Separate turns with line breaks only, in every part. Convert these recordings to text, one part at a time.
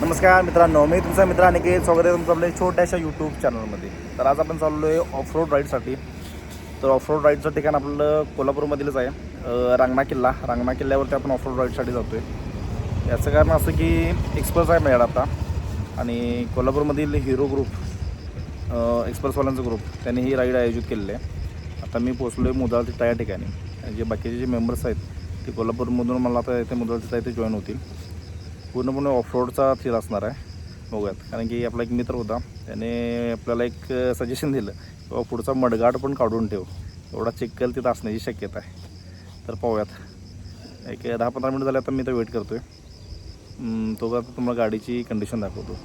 नमस्कार मित्रांनो मी तुमचा मित्र अनिकेत. स्वागत आहे तुमचं आपल्या छोट्याशा यूट्यूब चॅनलमध्ये तर आज आपण चाललो आहे ऑफ रोड राईडसाठी तर ऑफ रोड राईडचं ठिकाण आपलं कोल्हापूरमधीलच आहे. रांगणा किल्ला. रांगणा किल्ल्यावरती आपण ऑफ रोड राईडसाठी जातो आहे याचं कारण असं की एक्सप्रेस आहे माझ्याकडे आता. आणि कोल्हापूरमधील हिरो ग्रुप एक्सप्रेसवाल्यांचा ग्रुप त्यांनी ही राईड आयोजित केलेली आहे. आता मी पोचलो आहे मुदाळ तिथं या ठिकाणी. जे बाकीचे जे मेंबर्स आहेत ते कोल्हापूरमधून मला आता इथे मुदाळ तिथं इथे जॉईन होतील. पूर्णपणे ऑफरोडचा फील असणार आहे बघूयात. कारण की आपला एक मित्र होता त्याने आपल्याला एक सजेशन दिलं किंवा पुढचा मडगाड पण काढून ठेव. एवढा चिखल तिथं असण्याची शक्यता आहे. तर पाहूयात. एक दहा पंधरा मिनिट झाले आता मी तर वेट करतो आहे तो तुम्हाला गाडीची कंडिशन दाखवतो.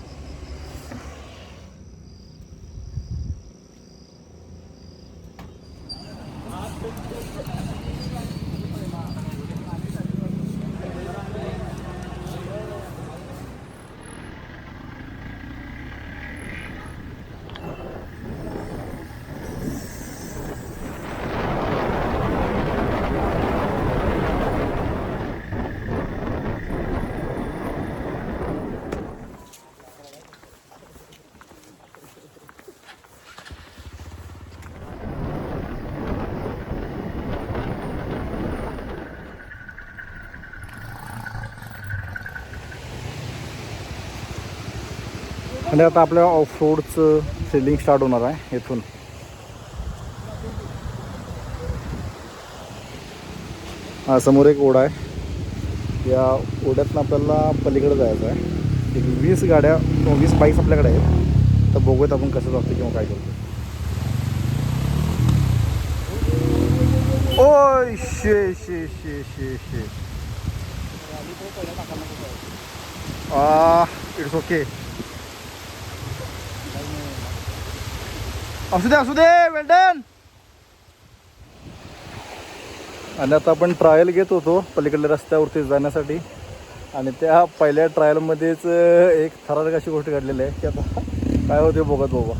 आणि आता आपल्या ऑफ रोडचं सेलिंग स्टार्ट होणार आहे इथून. हा समोर एक ओढा आहे. या ओढ्यातनं आपल्याला पलीकडे जायचं आहे. एक वीस गाड्या वीस बाईक्स आपल्याकडे आहेत. तर बघूयात आपण कसं जातो किंवा काय करतो ओय शे शे शे शे शे. इट्स ओके असू दे असू दे वेल्डन आणि आता आपण ट्रायल घेत होतो पलीकडल्या रस्त्यावरती जाण्यासाठी. आणि त्या पहिल्या ट्रायलमध्येच एक थरारक अशी गोष्ट घडलेली आहे की आता काय होते बघत बाबा.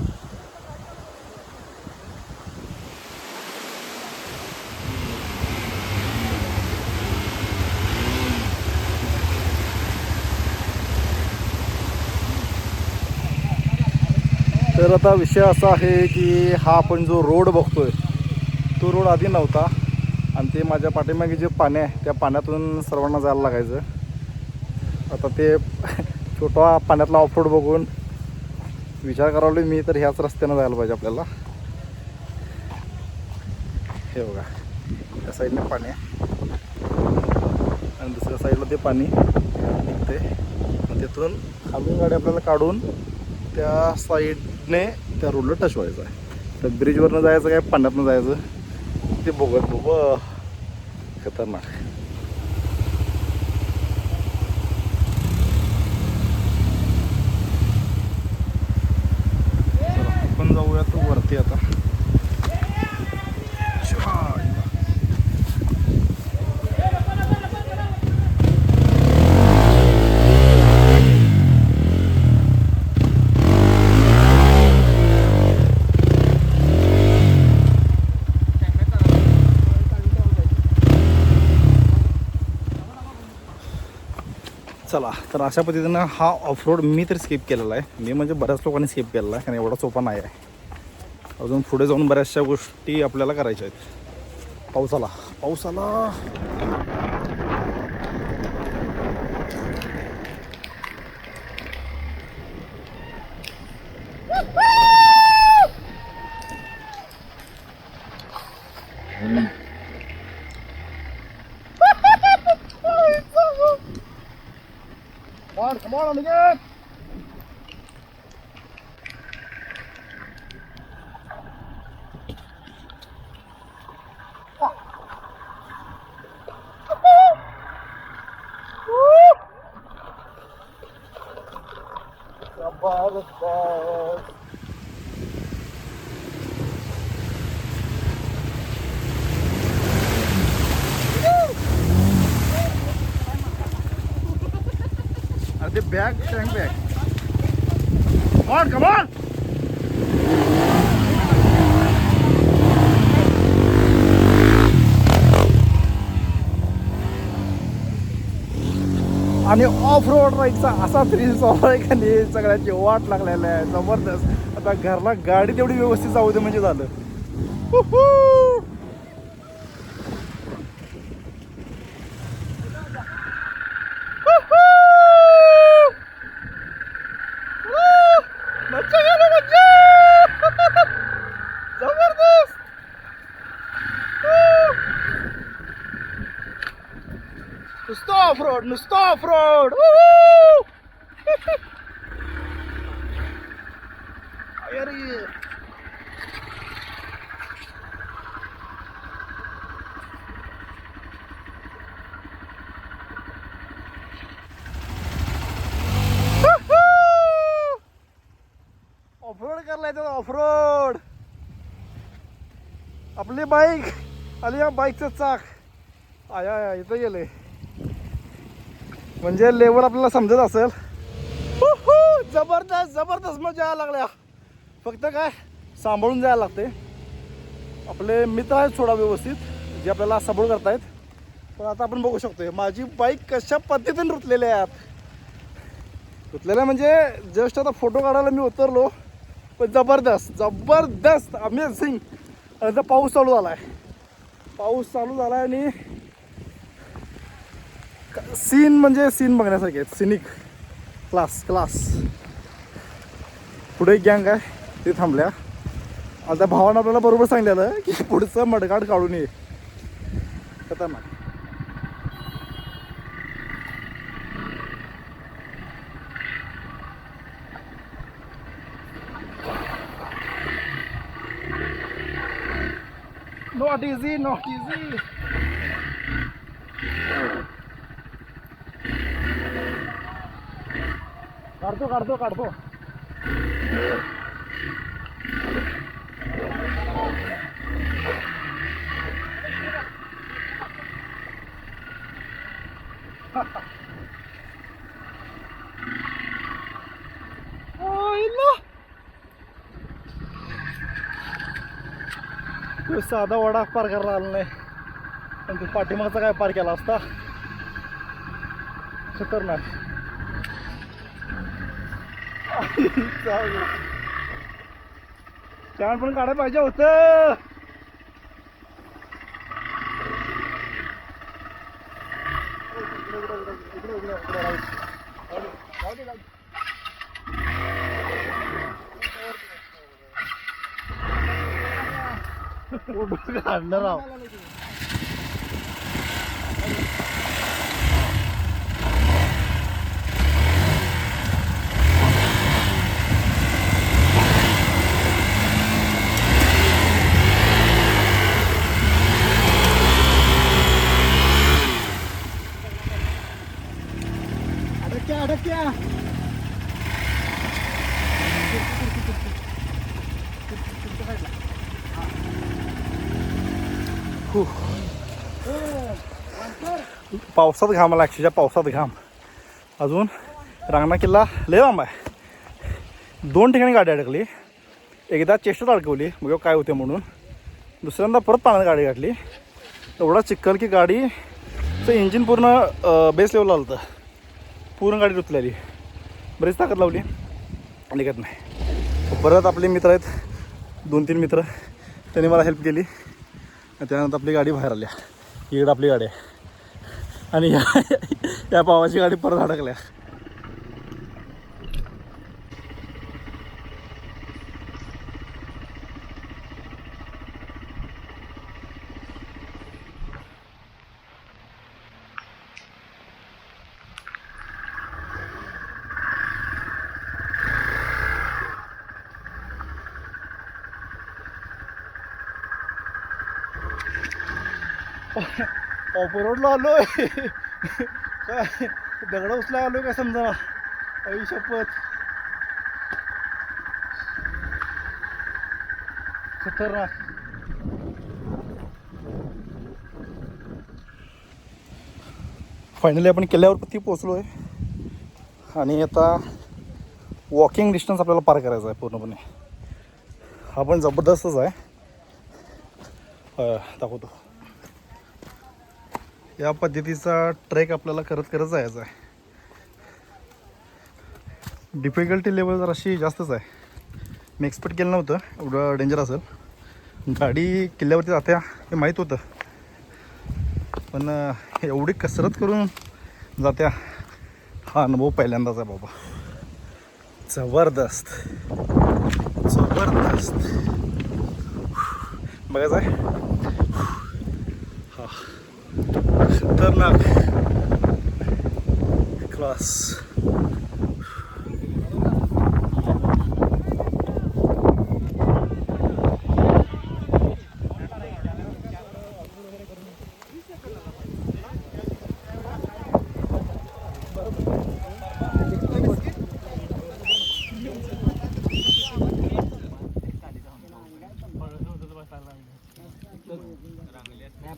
तर आता विषय असा आहे की हा आपण जो रोड बघतोय तो रोड आधी नव्हता. आणि ते माझ्या पाठीमागे जे पाणी आहे त्या पाण्यातून सर्वांना जायला लागायचं. आता ते छोटा पाण्यातला ऑफरोड बघून विचार करावले मी तर ह्याच रस्त्यानं जायला पाहिजे आपल्याला. हे बघा त्या साईडने पाणी आहे. आणि दुसऱ्या साईडला ते पाणी निघते तिथून खालून गाडी आपल्याला काढून त्या साईड साईडने त्या रोडला टच व्हायचं. आहे तर ब्रिजवरनं जायचं काय पाण्यातनं जायचं ते बघत बघ खतरनाक. आपण आपण तो वरती आता. चला तर अशा पद्धतीनं हा ऑफ रोड मी तर स्किप केलेला आहे. मी म्हणजे बऱ्याच लोकांनी स्किप केलेला आहे कारण एवढा सोपा नाही आहे. अजून पुढे जाऊन बऱ्याचशा गोष्टी आपल्याला करायच्या आहेत. पावसाला पावसाला Mm-hmm. हो Come on, on the good. Above the stars. Back? Tank back. Come on, come on! आणि ऑफ रोड राईडचा असा थ्रिल चालू आहे का नाही सगळ्यांची वाट लागलेला आहे जबरदस्त आता घरला गाडी तेवढी व्यवस्थित जाऊ दे म्हणजे झालं जबरदस्त वू. नुसतं ऑफ रोड नुसतं ऑफ रोड अरे ऑफ रोड करलाय त्याचा ऑफ रोड आपली बाईक. आणि या बाईकचं चाक. आया आया इथं गेले म्हणजे लेवल आपल्याला समजत असेल. जबरदस्त जबरदस्त मजा यायला लागल्या. फक्त काय सांभाळून जायला लागते आपले मित्र आहेत थोडा व्यवस्थित जे आपल्याला सपोर्ट करतायत. पण आता आपण बघू शकतोय माझी बाईक कशा पद्धतीने रुतलेल्या आहेत रुतलेल्या म्हणजे जस्ट आता फोटो काढायला मी उतरलो पण जबरदस्त जबरदस्त अमेझिंग आता पाऊस चालू झाला आहे पाऊस चालू झाला आहे आणि सीन म्हणजे सीन बघण्यासारखे आहेत. सिनिक क्लास क्लास पुढे एक गँग आहे. ते थांबल्या. आता भावानं आपल्याला बरोबर सांगितलेलं की पुढचं मडगाड काढून ये. खतरनाक. হোয়াট ইজ ই নট ইজ ই কাটতো কাটতো কাটতো साधा वडा पार करायला आला नाही. पण तू पाठीमागचा काय पार केला असता? खतरनाक. छान पण काढायला पाहिजे होतं. കണ്ണറാവും അടയ്ക്ക അടയ്ക്ക. पावसात घाम आला अक्षरशः पावसात घाम. अजून रांगणा किल्ला लय लांब आहे. दोन ठिकाणी गाडी अडकली. एकदा चेष्टात अडकवली मग काय होते म्हणून. दुसऱ्यांदा परत पाण्यात गाडी गाठली. एवढा चिखल की गाडीचं इंजिन पूर्ण बेस लेवलला आलं होतं पूर्ण गाडी रुतलेली. बरीच ताकद लावली. निघत नाही. परत आपले मित्र आहेत. दोन तीन मित्र. त्यांनी मला हेल्प केली. त्यानंतर आपली गाडी बाहेर आल्या इकडं आपली गाडी आहे. आणि या या पावाची गाडी परत अडकल्या. ऑफरोडला आलोय. काय? दगड उचला आलोय काय समजा? आई शपथ. खतरनाक. फायनली आपण किल्ल्यावरती पोचलो आहे आणि आता वॉकिंग डिस्टन्स आपल्याला पार करायचा आहे पूर्णपणे. हा पण जबरदस्तच आहे. दाखवतो. या पद्धतीचा ट्रेक आपल्याला करत करत जायचा आहे. डिफिकल्टी लेवल जराशी जास्तच आहे. मी एक्सपेक्ट केलं नव्हतं एवढं डेंजर असेल. गाडी किल्ल्यावरती जात्या हे माहीत होतं. पण एवढी कसरत करून जात्या हा अनुभव पहिल्यांदाच आहे बाबा. जबरदस्त. जबरदस्त. बघायचं आहे. हा. खतरनाक क्लास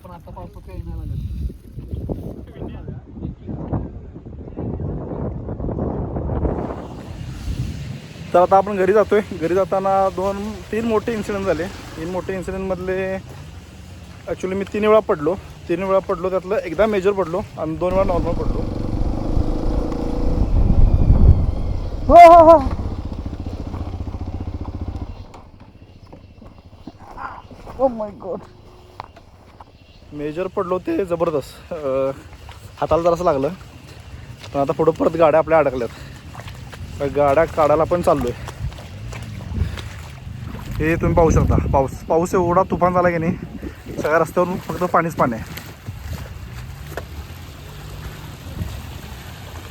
पण आता पावसात काही नाही लागत
तर आता आपण घरी जातोय. घरी जाताना दोन तीन मोठे इन्सिडेंट झाले. तीन मोठे इन्सिडेंटमधले ॲक्च्युली मी तीन वेळा पडलो. तीन वेळा पडलो त्यातलं एकदा मेजर पडलो आणि दोन वेळा नॉर्मल पडलो.
हो हो हो. ओ माय गॉड
मेजर पडलो ते जबरदस्त. हाताला जरासं लागलं. पण आता पुढं परत गाड्या आपल्या अडकल्यात. गाड्या काढायला पण चाललो आहे हे तुम्ही पाहू शकता. पाऊस पाऊस एवढा तुफान झाला की नाही सगळ्या रस्त्यावरून फक्त पाणीच पाणी आहे.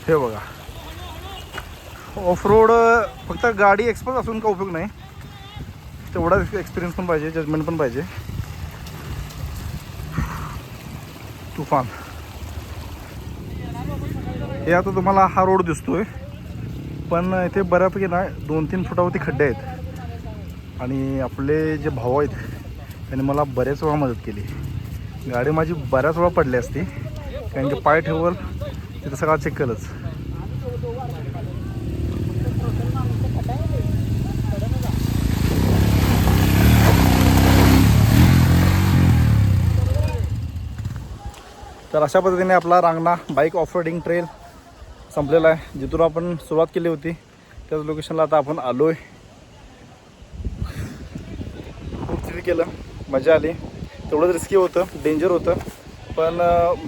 हे बघा. ऑफ रोड फक्त गाडी एक्सपर्ट असून का उपयोग नाही. तेवढा एक्सपिरियन्स पण पाहिजे जजमेंट पण पाहिजे. तुफान. हे आता तुम्हाला हा रोड दिसतोय. पण इथे बऱ्यापैकी ना दोन तीन फुटावरती खड्डे आहेत. आणि आपले जे भाऊ आहेत त्यांनी मला बऱ्याच वेळा मदत केली. गाडी माझी बऱ्याच वेळा पडली असती कारण की पाय ठेवल तिथं सगळा केलंच तर अशा पद्धतीने आपला Rangana bike off roading trail संपलेला आहे. जिथून आपण सुरुवात केली होती त्याच लोकेशनला आता आपण आलो आहे खूप केलं. मजा आली. तेवढंच रिस्की होतं डेंजर होतं. पण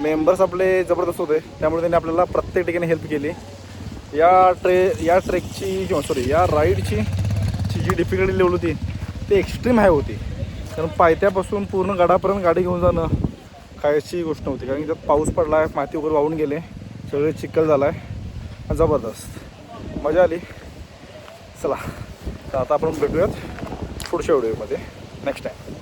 मेंबर्स आपले जबरदस्त होते. त्यामुळे त्यांनी आपल्याला प्रत्येक ठिकाणी हेल्प केली. या ट्रे या ट्रेकची किंवा सॉरी या राईडची ची जी डिफिकल्टी लेवल होती ती एक्स्ट्रीम हाय होती. कारण पायथ्यापासून पूर्ण गडापर्यंत गाडी घेऊन जाणं खायची गोष्ट नव्हती. कारण की त्यात पाऊस पडला आहे माती वगैरे वाहून गेले. सगळे चिखल झाला आहे जबरदस्त. मजा आली. चला तर आता आपण भेटूयात पुढच्या व्हिडिओमध्ये. Next time